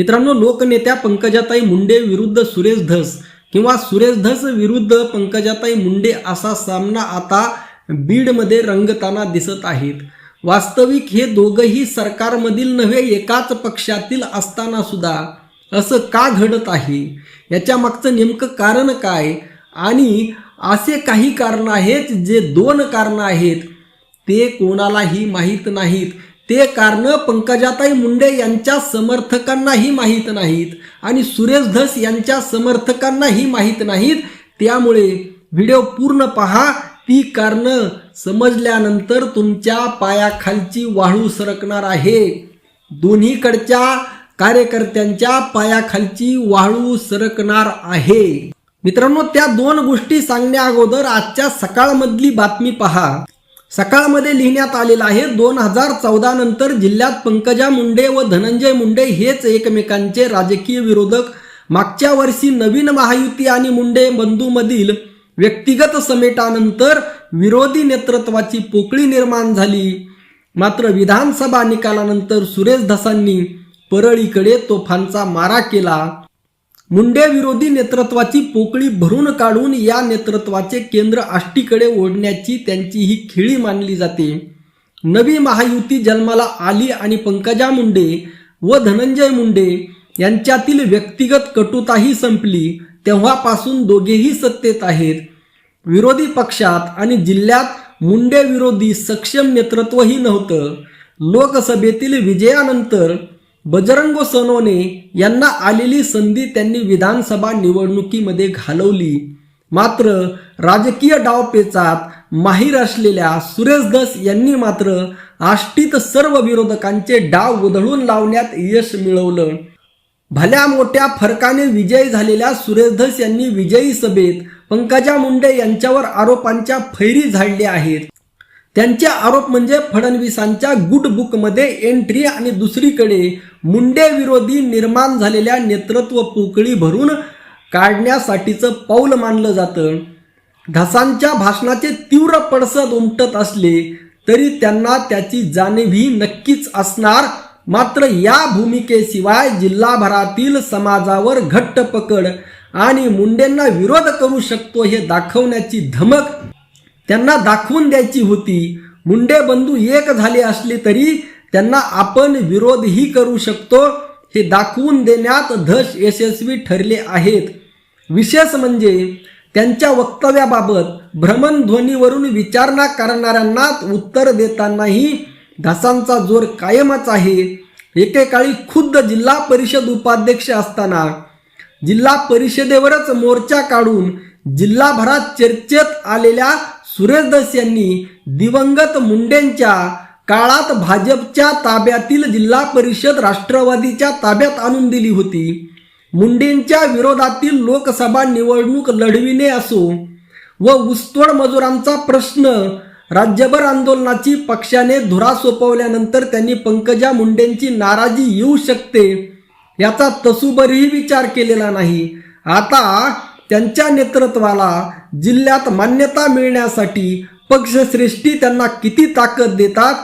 मित्रांनो लोकनेत्या पंकजाताई मुंडे विरुद्ध सुरेश धस किंवा सुरेश धस विरुद्ध पंकजाताई मुंडे असा सामना आता बीडमध्ये रंगताना दिसत आहेत. वास्तविक हे दोघंही सरकारमधील नव्हे एकाच पक्षातील असताना सुद्धा असं का घडत आहे? याच्या मागचं नेमकं कारण काय? आणि असे काही कारण आहेत जे दोन कारणं आहेत ते कोणालाही माहीत नाहीत. ते कारण पंकजाताई मुंडे यांच्या समर्थकांनाही माहीत नाहीत आणि सुरेश धस यांच्या समर्थकांनाही माहीत नाहीत. त्यामुळे व्हिडिओ पूर्ण पहा. ती कारणं समजल्यानंतर तुमच्या पायाखालची वाळू सरकणार आहे. दोन्हीकडच्या कार्यकर्त्यांच्या पायाखालची वाळू सरकणार आहे. मित्रांनो त्या दोन गोष्टी सांगण्या अगोदर आजच्या सकाळमधली बातमी पहा. सकाळमध्ये लिहिण्यात आलेलं आहे दोन हजार चौदा नंतर जिल्ह्यात पंकजा मुंडे व धनंजय मुंडे हेच एकमेकांचे राजकीय विरोधक. मागच्या वर्षी नवीन महायुती आणि मुंडे बंधूमधील व्यक्तिगत समेटानंतर विरोधी नेतृत्वाची पोकळी निर्माण झाली. मात्र विधानसभा निकालानंतर सुरेश धसांनी परळीकडे तोफांचा मारा केला. मुंडे विरोधी नेतृत्वाची पोकळी भरून काढून या नेतृत्वाचे केंद्र आष्टीकडे ओढण्याची त्यांची ही खिळी मानली जाते. नवी महायुती जन्माला आली आणि पंकजा मुंडे व धनंजय मुंडे यांच्यातील व्यक्तिगत कटुताही संपली तेव्हापासून दोघेही सत्तेत आहेत. विरोधी पक्षात आणि जिल्ह्यात मुंडे विरोधी सक्षम नेतृत्वही नव्हतं. लोकसभेतील विजयानंतर बजरंग सोनवणे यांना आलेली संधी त्यांनी विधानसभा निवडणुकीमध्ये घालवली. मात्र राजकीय डावपेचात माहीर असलेल्या सुरेश दस यांनी मात्र आष्टीत सर्व विरोधकांचे डाव उधळून लावण्यात यश मिळवलं. भल्या मोठ्या फरकाने विजयी झालेल्या सुरेश धस यांनी विजयी सभेत पंकजा मुंडे यांच्यावर आरोपांच्या फैरी झाडल्या आहेत. त्यांचे आरोप म्हणजे फडणवीसांच्या गुड बुकमध्ये एंट्री आणि दुसरीकडे मुंडे विरोधी निर्माण झालेल्या नेतृत्व पोकळी भरून काढण्यासाठीचं पाऊल मानलं जातं. ढसांच्या भाषणाचे तीव्र पडसद उमटत असले तरी त्यांना त्याची जाणीवही नक्कीच असणार. मात्र या भूमिकेशिवाय जिल्हाभरातील समाजावर घट्ट पकड आणि मुंडेंना विरोध करू शकतो हे दाखवण्याची धमक त्यांना दाखवून द्यायची होती. मुंडे बंधू एक झाले असले तरी त्यांना आपण विरोधही करू शकतो. हे दाखवून देण्यात धश यशस्वी ठरले आहेत. विशेष म्हणजे त्यांच्या वक्तव्याबाबत भ्रमणध्वनीवरून विचारणा करणाऱ्यांना उत्तर देतानाही धसांचा जोर कायमच आहे. एकेकाळी खुद्द जिल्हा परिषद उपाध्यक्ष असताना जिल्हा परिषदेवरच मोर्चा काढून जिल्हाभरात चर्चेत आलेल्या सुरेशदास यांनी दिवंगत मुंडेंच्या काळात भाजपच्या ताब्यातील जिल्हा परिषद राष्ट्रवादीच्या ताब्यात आणून दिली होती. मुंडेंच्या विरोधातील लोकसभा निवडणूक लढविणे असो व ऊसतोड मजुरांचा प्रश्न राज्यभर आंदोलनाची पक्षाने धुरा सोपवल्यानंतर त्यांनी पंकजा मुंडेंची नाराजी येऊ शकते याचा तसूबरीही विचार केलेला नाही. आता त्यांच्या नेतृत्वाला जिल्ह्यात मान्यता मिळण्यासाठी पक्षश्रेष्ठी त्यांना किती ताकद देतात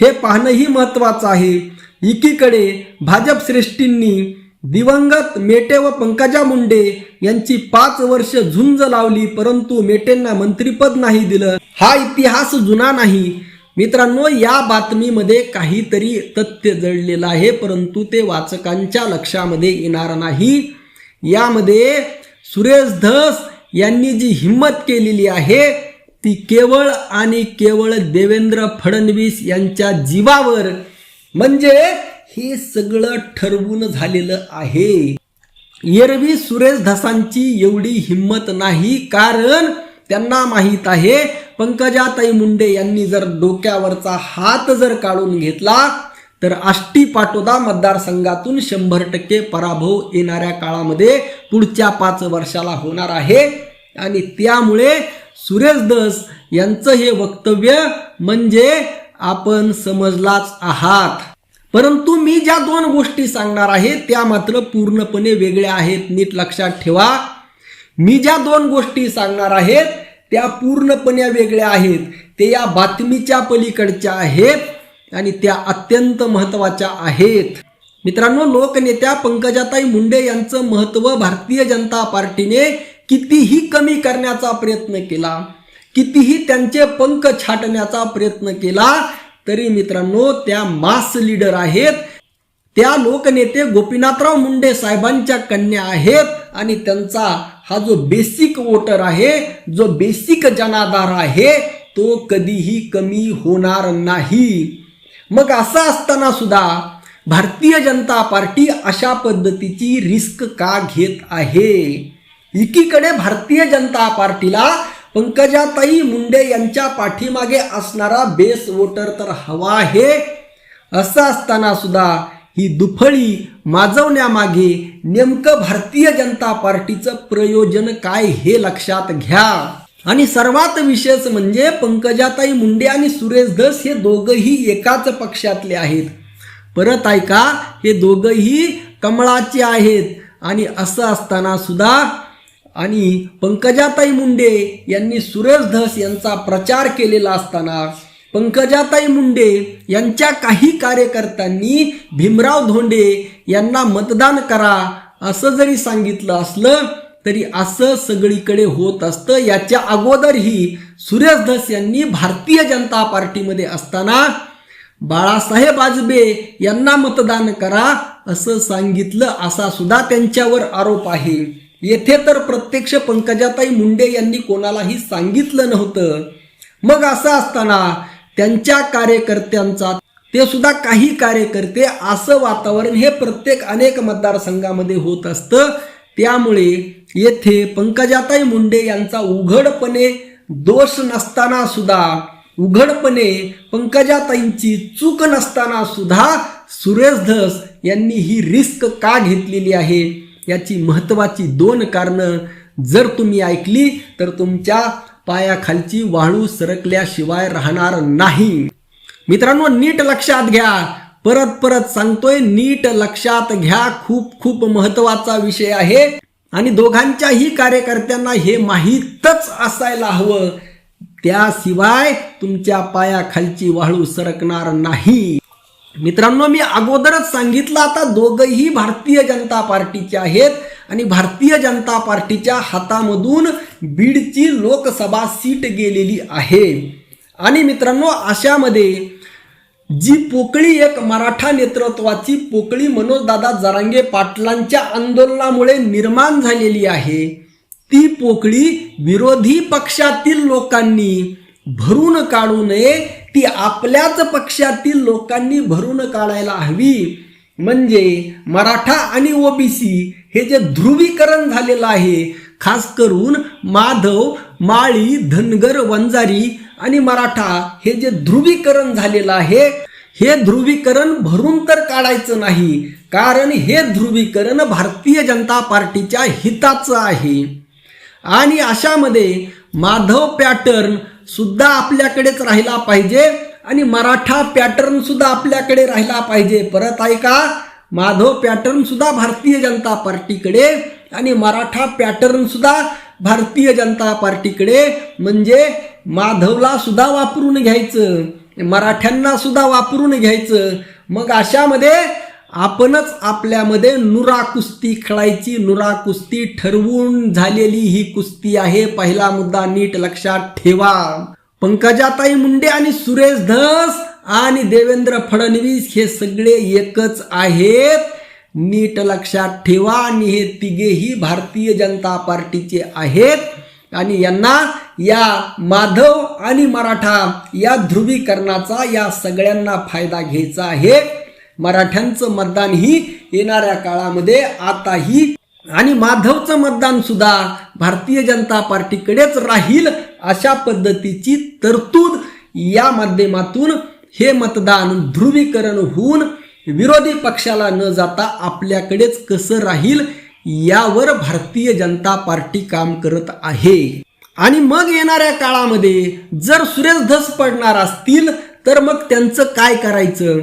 हे पाहणंही महत्त्वाचं आहे. एकीकडे भाजप श्रेष्ठींनी दिवंगत मेटे व पंकजा मुंडे यांची पाच वर्ष झुंज लावली परंतु मेटेंना मंत्रीपद नाही दिलं. हा इतिहास जुना नाही. मित्रांनो या बातमीमध्ये काहीतरी तथ्य जडलेलं आहे परंतु ते वाचकांच्या लक्षामध्ये येणार नाही. यामध्ये सुरेश धस यांनी जी हिंमत केलेली आहे ती केवळ आणि केवळ देवेंद्र फडणवीस यांच्या जीवावर. म्हणजे हे सगळं ठरवून झालेलं आहे. एरवी सुरेश धसांची एवढी हिंमत नाही कारण त्यांना माहीत आहे पंकजाताई मुंडे यांनी जर डोक्यावरचा हात जर काढून घेतला तर आष्टी पाटोदा मतदारसंघातून शंभर टक्के पराभव येणाऱ्या काळामध्ये पुढच्या पाच वर्षाला होणार आहे. आणि त्यामुळे सुरेश दस यांचं हे वक्तव्य म्हणजे आपण समजलाच आहात. परंतु मी ज्या दोन गोष्टी सांगणार आहे त्या मात्र पूर्णपणे वेगळ्या आहेत नीट लक्षात ठेवा. मी ज्या दोन गोष्टी सांगणार आहेत त्या पूर्णपणे वेगळ्या आहेत. ते या बातमीच्या पलीकडच्या आहेत. आणि त्या अत्यंत महत्त्वाच्या आहेत. मित्रांनो लोकनेत्या पंकजाताई मुंडे यांचं महत्त्व भारतीय जनता पार्टीने कितीही कमी करण्याचा प्रयत्न केला कितीही त्यांचे पंख छाटण्याचा प्रयत्न केला तरी मित्रांनो त्या मास लीडर आहेत. त्या लोकनेते गोपीनाथराव मुंडे साहेबांच्या कन्या आहेत आणि त्यांचा हा जो बेसिक वोटर आहे जो बेसिक जनाधार आहे तो कधीही कमी होणार नाही. मग असं असताना सुद्धा भारतीय जनता पार्टी अशा पद्धतीची रिस्क का घेत आहे? एकीकडे भारतीय जनता पार्टीला पंकजाताई मुंडे यांच्या पाठीमागे असणारा बेस वोटर तर हवा आहे. असं असताना सुद्धा ही दुफळी माजवण्यामागे नेमकं भारतीय जनता पार्टीचं प्रयोजन काय हे लक्षात घ्या. आणि सर्वात विशेष म्हणजे पंकजाताई मुंडे आणि सुरेश धस हे दोघंही एकाच पक्षातले आहेत. परत ऐका हे दोघंही कमळाचे आहेत. आणि असं असताना सुद्धा आणि पंकजाताई मुंडे यांनी सुरेश धस यांचा प्रचार केलेला असताना पंकजाताई मुंडे यांच्या काही कार्यकर्त्यांनी भीमराव धोंडे यांना मतदान करा असं जरी सांगितलं असलं तरी असं सगळीकडे होत असतं. याच्या अगोदरही सुरेश धस यांनी भारतीय जनता पार्टीमध्ये असताना बाळासाहेब आजबे यांना मतदान करा असं सांगितलं असा सुद्धा त्यांच्यावर आरोप आहे. येथे तर प्रत्यक्ष पंकजाताई मुंडे यांनी कोणालाही सांगितलं नव्हतं. मग असं असताना त्यांच्या कार्यकर्त्यांचा ते सुद्धा काही कार्यकर्ते असं वातावरण हे प्रत्येक अनेक मतदारसंघामध्ये होत असतं. त्यामुळे येथे पंकजाताई मुंडे यांचा उघडपणे दोष नसताना सुद्धा उघडपणे पंकजाताईंची चूक नसताना सुद्धा सुरेश धस यांनी ही रिस्क का घेतलेली आहे? याची महत्वाची दोन कारणं जर तुम्ही ऐकली तर तुमच्या पायाखालची वाळू सरकल्याशिवाय राहणार नाही. मित्रांनो नीट लक्षात घ्या. परत परत सांगतोय नीट लक्षात घ्या. खूप खूप महत्त्वाचा विषय आहे. आणि दोघांच्याही कार्यकर्त्यांना हे माहीतच असायला हवं. त्याशिवाय तुमच्या पायाखालची वाळू सरकणार नाही. मित्रांनो मी अगोदरच सांगितलं आता दोघही भारतीय जनता पार्टीचे आहेत आणि भारतीय जनता पार्टीच्या हातामधून बीडची लोकसभा सीट गेलेली आहे. आणि मित्रांनो अशामध्ये जी पोकळी एक मराठा नेतृत्वाची पोकळी मनोजदादा जरांगे पाटलांच्या आंदोलनामुळे निर्माण झालेली आहे ती पोकळी विरोधी पक्षातील लोकांनी भरून काढू नये ती आपल्याच पक्षातील लोकांनी भरून काढायला हवी. म्हणजे मराठा आणि ओबीसी हे जे ध्रुवीकरण झालेलं आहे खास करून माधव माळी धनगर वंजारी आणि मराठा हे जे ध्रुवीकरण झालेलं आहे हे ध्रुवीकरण भरून तर काढायचं नाही कारण हे ध्रुवीकरण भारतीय जनता पार्टीच्या हिताचं आहे. आणि अशामध्ये माधव पॅटर्न सुद्धा आपल्याकडेच राहिला पाहिजे आणि मराठा पॅटर्न सुद्धा आपल्याकडे राहिला पाहिजे. परत ऐका माधव पॅटर्न सुद्धा भारतीय जनता पार्टीकडे आणि मराठा पॅटर्न सुद्धा भारतीय जनता पार्टीकडे म्हणजे माधवला सुद्धा वापरून घ्यायचं मराठ्यांना सुद्धा वापरून घ्यायचं. मग अशामध्ये आपणच आपल्यामध्ये नुरा कुस्ती खेळायची नुरा कुस्ती ठरवून झालेली ही कुस्ती आहे. पहिला मुद्दा नीट लक्षात ठेवा. पंकजाताई मुंडे आणि सुरेश धस आणि देवेंद्र फडणवीस हे सगळे एकच आहेत. नीट लक्षात ठेवा. आणि हे तिघेही भारतीय जनता पार्टीचे आहेत. आणि यांना या माधव आणि मराठा या ध्रुवीकरणाचा या सगळ्यांना फायदा घ्यायचा आहे. मराठ्यांचं मतदान ही येणाऱ्या काळामध्ये आताही आणि माधवचं मतदान सुद्धा भारतीय जनता पार्टीकडेच राहील अशा पद्धतीची तरतूद या माध्यमातून हे मतदान ध्रुवीकरण होऊन विरोधी पक्षाला न जाता आपल्याकडेच कसं राहील यावर भारतीय जनता पार्टी काम करत आहे. आणि मग येणाऱ्या काळामध्ये जर सुरेश धस पडणार असतील तर मग त्यांचं काय करायचं?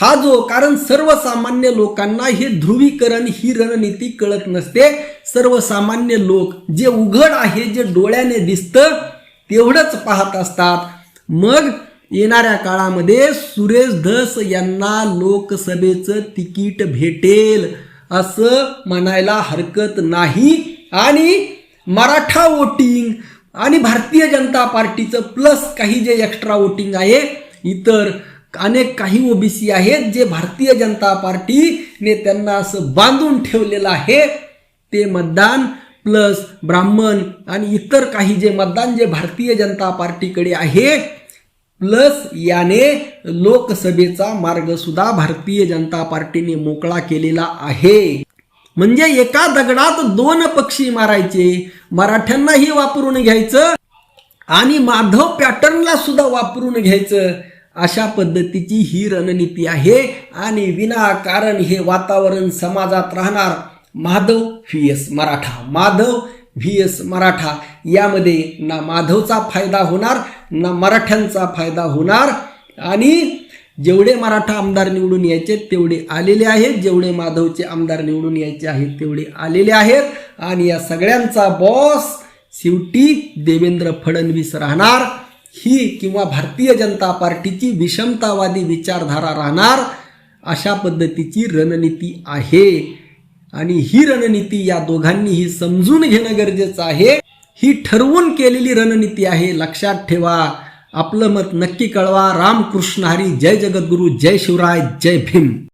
हा जो कारण सर्वसामान्य लोकांना हे ध्रुवीकरण ही रणनीती कळत नसते. सर्वसामान्य लोक जे उघड आहे जे डोळ्याने दिसतं तेवढंच पाहत असतात. मग येणाऱ्या काळामध्ये सुरेश धस यांना लोकसभेचं तिकीट भेटेल असं म्हणायला हरकत नाही. आणि मराठा वोटिंग आणि भारतीय जनता पार्टीचं प्लस काही जे एक्स्ट्रा वोटिंग आहे इतर अनेक काही ओबीसी आहेत जे भारतीय जनता पार्टीने त्यांना असं बांधून ठेवलेलं आहे. ते मतदान प्लस ब्राह्मण आणि इतर काही जे मतदान जे भारतीय जनता पार्टीकडे आहे प्लस याने लोकसभेचा मार्ग सुद्धा भारतीय जनता पार्टीने मोकळा केलेला आहे. म्हणजे एका दगडात दोन पक्षी मारायचे मराठ्यांनाही वापरून घ्यायचं आणि माधव पॅटर्नला सुद्धा वापरून घ्यायचं. अशा पद्धतीची ही रणनीती आहे आणि विनाकारण हे वातावरण समाजात राहणार. Madhav V S Maratha. Madhav V S Maratha. यामध्ये ना माधवचा फायदा होणार ना मराठ्यांचा फायदा होणार. आणि जेवढे मराठा आमदार निवडून यायचे तेवढे आलेले आहेत. जेवढे माधवचे आमदार निवडून यायचे आहेत तेवढे आलेले आहेत. आणि या सगळ्यांचा बॉस शेवटी देवेंद्र फडणवीस राहणार. ही किंवा भारतीय जनता पार्टीची विषमतावादी विचारधारा राहणार. अशा पद्धतीची रणनीती आहे. आणि ही रणनीती या दोघांनीही समजून घेणं गरजेचं आहे. ही ठरवून केलेली रणनीती आहे. लक्षात ठेवा. आपलं मत नक्की कळवा. रामकृष्ण हरी. जय जगद्गुरू. जय शिवराय. जय भीम.